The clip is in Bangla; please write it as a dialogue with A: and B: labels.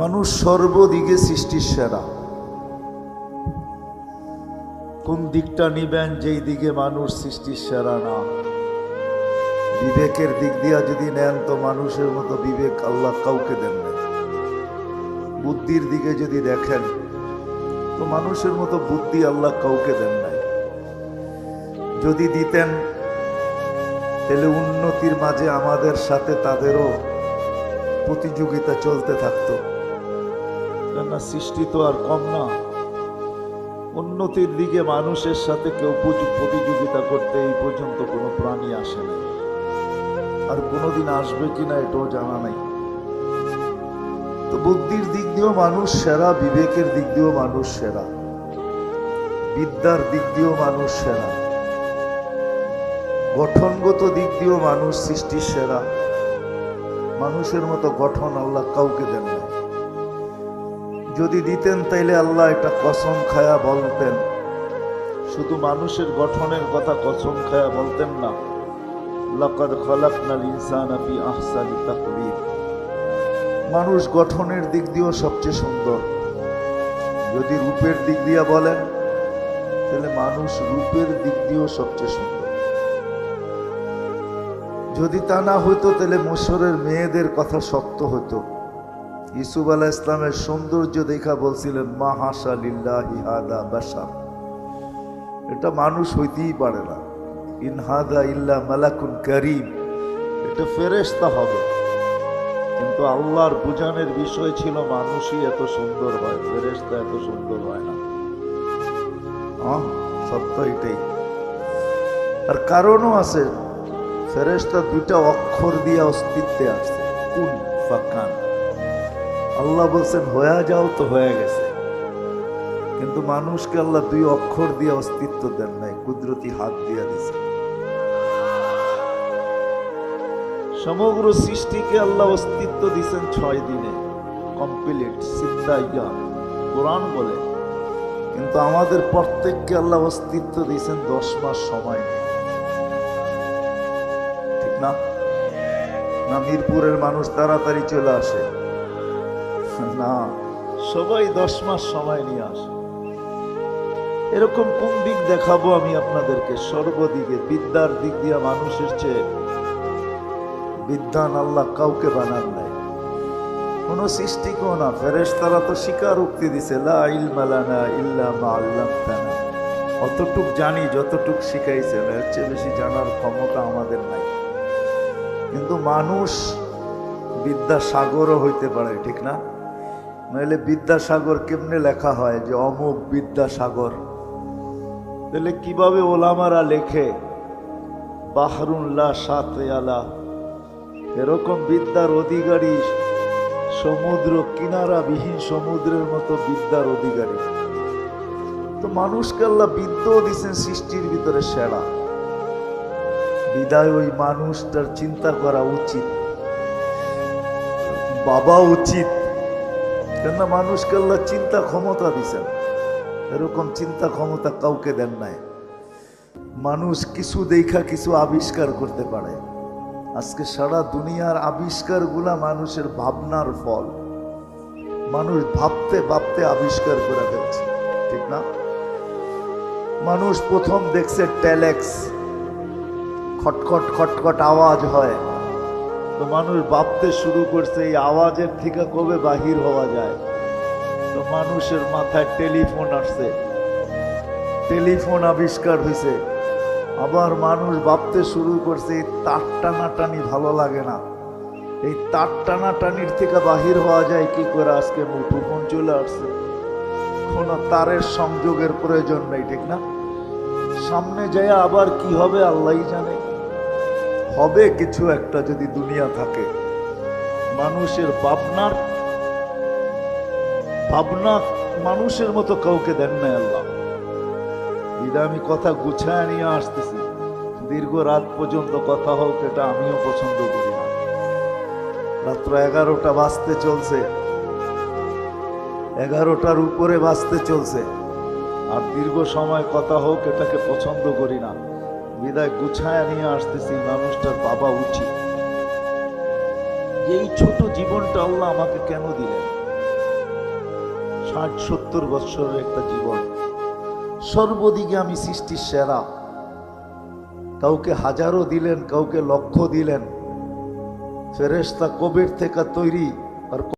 A: মানুষ সর্বদিকে সৃষ্টির সেরা। কোন দিকটা নিবেন, যেই দিকে মানুষ সৃষ্টির সেরা না? বিবেকের দিক দিয়া যদি নেন, তো মানুষের মতো বিবেক আল্লাহ কাউকে দেন না। বুদ্ধির দিকে যদি দেখেন, তো মানুষের মতো বুদ্ধি আল্লাহ কাউকে দেন নাই। যদি দিতেন, তাহলে উন্নতির মাঝে আমাদের সাথে তাদেরও প্রতিযোগিতা চলতে থাকতো। কেননা সৃষ্টি তো আর কম না। উন্নতির দিকে মানুষের সাথে কেউ প্রতি- প্রতিযোগিতা করতে এই পর্যন্ত কোনো প্রাণী আসে না আর কোনোদিন আসবে কিনা এটাও জানা নাই। তো বুদ্ধির দিক দিয়েও মানুষ সেরা, বিবেকের দিক দিয়েও মানুষ সেরা। বিদ্যার দিক দিয়েও মানুষ সেরা। গঠনগত দিক দিয়েও মানুষ সৃষ্টির সেরা। মানুষের মতো গঠন আল্লাহ কাউকে দেন না যদি দিতেন তাইলে আল্লাহ এটা কসম খায়া বলতেন। শুধু মানুষের গঠনের কথা কসম খায়া বলতেন না। লাকাদ খালাকনাল ইনসান ফি আহসানি তাকবীর। মানুষ গঠনের দিক দিয়েও সবচেয়ে সুন্দর। যদি রূপের দিক দিয়ে বলেন তাহলে মানুষ রূপের দিক দিয়েও সবচেয়ে সুন্দর। যদি তা না হইতো তাহলে মুসরের মেয়েদের কথা সত্য হতো ইসুফ আলাহ ইসলামের সৌন্দর্য দেখা বলছিলেন, মা হাসা লিল্লাহি এটা মানুষ হইতেই পারে না। ইনহাদা ইল্লা মালাকুন করিম। এটা ফেরেশতা হবে। কিন্তু আল্লাহর বুঝানের বিষয় ছিল, মানুষই এত সুন্দর হয়, ফেরেশতা এত সুন্দর হয় না। সত্য এটাই। আর কারণও আছে, ফেরেশতা দুইটা অক্ষর দিয়ে অস্তিত্বে আসছে কুন ফাকান আল্লাহ বলছেন, হয়ে যাও তো হয়ে গেছে। কিন্তু মানুষকে আল্লাহ দুই অক্ষর দিয়ে অস্তিত্ব দেন নাই, কুদরতি হাত দিয়ে দিছে সমগ্র সৃষ্টিকে আল্লাহ অস্তিত্ব দিছেন ছয় দিনে। কমপ্লিট সিদ্ধা ইয়া কোরআন বলে। কিন্তু আমাদের প্রত্যেককে আল্লাহ অস্তিত্ব দিয়েছেন দশ মাস সময় ঠিক না? না, মিরপুরের মানুষ তাড়াতাড়ি চলে আসে। না, সবাই দশ মাস সময় নিয়ে আসে। এরকম কোন দিক দেখাবো আমি আপনাদেরকে? সর্বদিকে বিদ্যার দিক দিয়ে মানুষের চেয়ে বিদ্যান আল্লাহ কাউকে বানান নাই। কোন সৃষ্টিকেও না ফেরেশ তারা তো স্বীকার উক্তি দিছে অতটুক জানি, যতটুক শিখাইছেন এর চেয়ে বেশি জানার ক্ষমতা আমাদের নাই। কিন্তু মানুষ বিদ্যাসাগরও হইতে পারে, ঠিক না? নইলে বিদ্যাসাগর কেমনে লেখা হয় যে অমুক বিদ্যাসাগর? তাহলে কীভাবে ওলামারা লেখে? বাহরুল্লাহ সাথে আলা। এরকম বিদ্যার অধিকারী সমুদ্র কিনারাবিহীন সমুদ্রের মতো বিদ্যার অধিকারী। তো মানুষকে আল্লাহ বিদ্যাও দিছেন সৃষ্টির ভিতরে সেরা। বিদায় ওই মানুষটার চিন্তা করা উচিত। বাবা উচিত। কেননা মানুষকে আল্লাহ চিন্তা ক্ষমতা দিছেন? এরকম চিন্তা ক্ষমতা কাউকে দেন নাই। মানুষ কিছু দেখা, কিছু আবিষ্কার করতে পারে। আজকে সারা দুনিয়ার আবিষ্কারগুলা মানুষের ভাবনার ফল। মানুষ ভাবতে ভাবতে আবিষ্কার করে ফেলছে। ঠিক না? মানুষ প্রথম দেখছে টেলেক্স খটখট খটখট আওয়াজ হয়। তো মানুষ ভাবতে শুরু করছে, এই আওয়াজের থেকে কবে বাহির হওয়া যায়? তো মানুষের মাথায় টেলিফোন আসছে। টেলিফোন আবিষ্কার হয়েছে। আবার মানুষ ভাবতে শুরু করছে, এই তার টানাটানি ভালো লাগে না। এই তার টানাটানির থেকে বাহির হওয়া যায়, কি করে আজকে মুঠোফোন চলে আসছে? কোনো তারের সংযোগের প্রয়োজন নেই, ঠিক না? সামনে যায় আবার কি হবে, আল্লাহই জানে। হবে কিছু একটা যদি দুনিয়া থাকে। মানুষের ভাবনার ভাবনা মানুষের মতো কাউকে দেন না আল্লাহ। এটা আমি কথা গুছায় নিয়ে আসতেছি। দীর্ঘ রাত পর্যন্ত কথা হোক, এটা আমিও পছন্দ করি না। রাত্র এগারোটা বাজতে চলছে। এগারোটার উপরে বাজতে চলছে। আর দীর্ঘ সময় কথা হোক, এটাকে পছন্দ করি না। বিদায় গুছায় নিয়ে আসতেছি, মানুষটার বাবা উচিত। এই ছোট জীবনটা আল্লাহ আমাকে কেন দিলেন? ষাট, সত্তর বৎসরের একটা জীবন। সর্বদিকে আমি সৃষ্টির সেরা। কাউকে হাজারো দিলেন, কাউকে লক্ষ দিলেন। ফেরেশতা কবির থেকে তৈরি আর